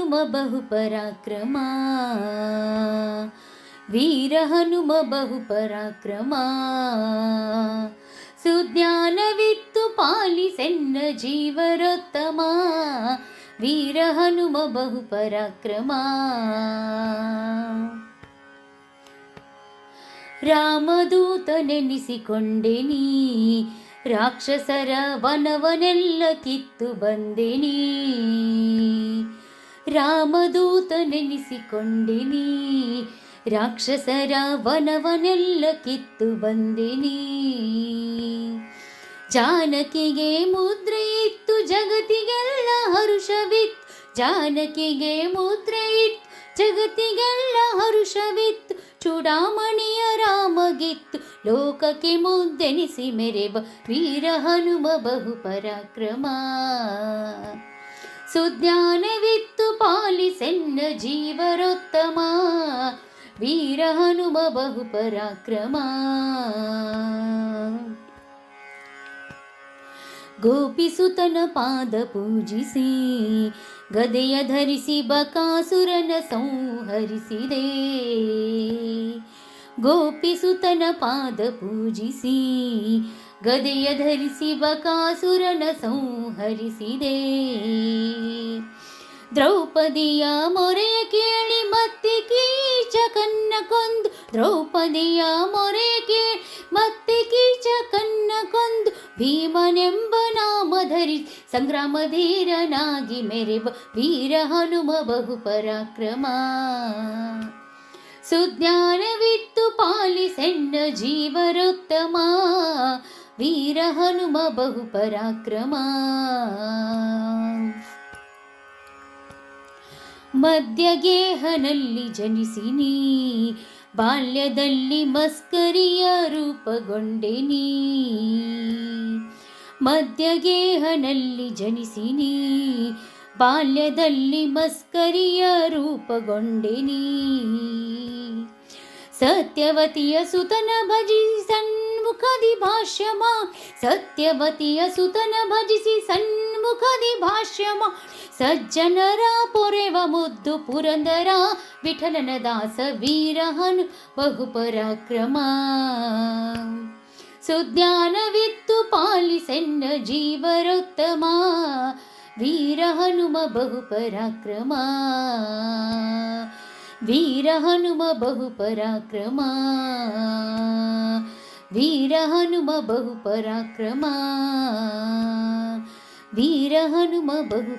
ಬಹು ಪರಾಕ್ರಮ ವೀರ ಹನುಮ ಬಹು ಪರಾಕ್ರಮ ಸುಜ್ಞಾನವಿತ್ತು ಪಾಲಿಸೆನ್ನ ಜೀವರೋತ್ತಮ. ವೀರ ಹನುಮ ಬಹು ಪರಾಕ್ರಮ ರಾಮದೂತನೆನಿಸಿಕೊಂಡೆನಿ. ರಾಕ್ಷಸರ ವನವನೆಲ್ಲ ಕಿತ್ತು ಬಂದೆನಿ. ರಾಮದೂತನೆನಿಸಿಕೊಂಡೆನಿ. ರಾಕ್ಷಸರ ವನವನೆಲ್ಲ ಕಿತ್ತು ಬಂದಿನಿ. ಜಾನಕಿಗೆ ಮುದ್ರೆ ಇತ್ತು ಜಗತ್ತಿಗೆಲ್ಲ ಹರುಷವಿತ್ತು. ಜಾನಕಿಗೆ ಮುದ್ರೆ ಇತ್ತು ಜಗತ್ತಿಗೆಲ್ಲ ಹರುಷವಿತ್ತು. ಚೂಡಾಮಣಿಯ ರಾಮಗಿತ್ತು, ಲೋಕಕ್ಕೆ ಮುದ್ದೆನಿಸಿ ಮೆರೆಬ ವೀರ ಹನುಮ ಬಹು ಪರಾಕ್ರಮ ಸುಜ್ಞಾನವಿತ್ತು ಪಾಲಿಸೆನ್ನ ಜೀವರೋತ್ತಮ. ವೀರ ಹನುಮ ಬಹು ಪರಾಕ್ರಮ ಗೋಪಿಸುತನ ಪಾದ ಪೂಜಿಸಿ, ಗದೆಯ ಧರಿಸಿ ಬಕಾಸುರನ ಸಂಹರಿಸಿದೆ. ಗೋಪಿಸುತನ ಪಾದ ಪೂಜಿಸಿ ಗದೆಯ ಧರಿಸಿ ಬಕಾಸುರನ ಸಂಹರಿಸಿದೆ. ದ್ರೌಪದಿಯ ಮೊರೆ ಕೇಳಿ ಮತ್ತೆ ಕೀಚಕನ್ನ ಕೊಂದು, ದ್ರೌಪದಿಯ ಮೊರೆ ಕೇಳಿ ಮತ್ತೆ ಕೀಚಕನ್ನ ಕೊಂದು, ಭೀಮನೆಂಬ ನಾಮ ಧರಿ ಸಂಗ್ರಾಮ ಧೀರನಾಗಿ ಮೆರೆಬ ವೀರ ಹನುಮ ಬಹು ಪರಾಕ್ರಮ. ಸುಜ್ಞಾನವಿತ್ತು ಪಾಲಿಸೆನ್ನ ಜೀವರೋತ್ತಮ. ವೀರ ಹನುಮ ಬಹು ಪರಾಕ್ರಮ ಮಧ್ಯಗೇಹನಲ್ಲಿ ಜನಿಸಿನಿ ಬಾಲ್ಯದಲ್ಲಿ ಮಸ್ಕರಿಯ ರೂಪಗೊಂಡೆನಿ. ಮಧ್ಯಗೇಹನಲ್ಲಿ ಜನಿಸಿನಿ ಬಾಲ್ಯದಲ್ಲಿ ಮಸ್ಕರಿಯ ರೂಪಗೊಂಡೆನಿ. ಸತ್ಯವತಿಯ ಸುತನ ಭಜಿಸಿ ಸನ್ಮುಖದಿ ಭಾಷ್ಯಮ. ಸತ್ಯವತಿಯ ಸುತನ ಭಜಿಸಿ ಸನ್ಮುಖದಿ ಭಾಷ್ಯಮ. ಸಜ್ಜನರ ಪೊರೆವ ಮುದ್ದು ಪುರಂದರ, ವಿಠಲನ ದಾಸ ವೀರ ಹನು ಬಹು ಪರಾಕ್ರಮ ಸುಜ್ಞಾನವಿತ್ತು ಪಾಲಿಸೆನ್ನ ಜೀವರೋತ್ತಮ ವೀರ ಹನುಮ ಬಹು ಪರಾಕ್ರಮ ವೀರ ಹನುಮ ಬಹು ಪರಾಕ್ರಮ ವೀರ ಹನುಮ ಬಹು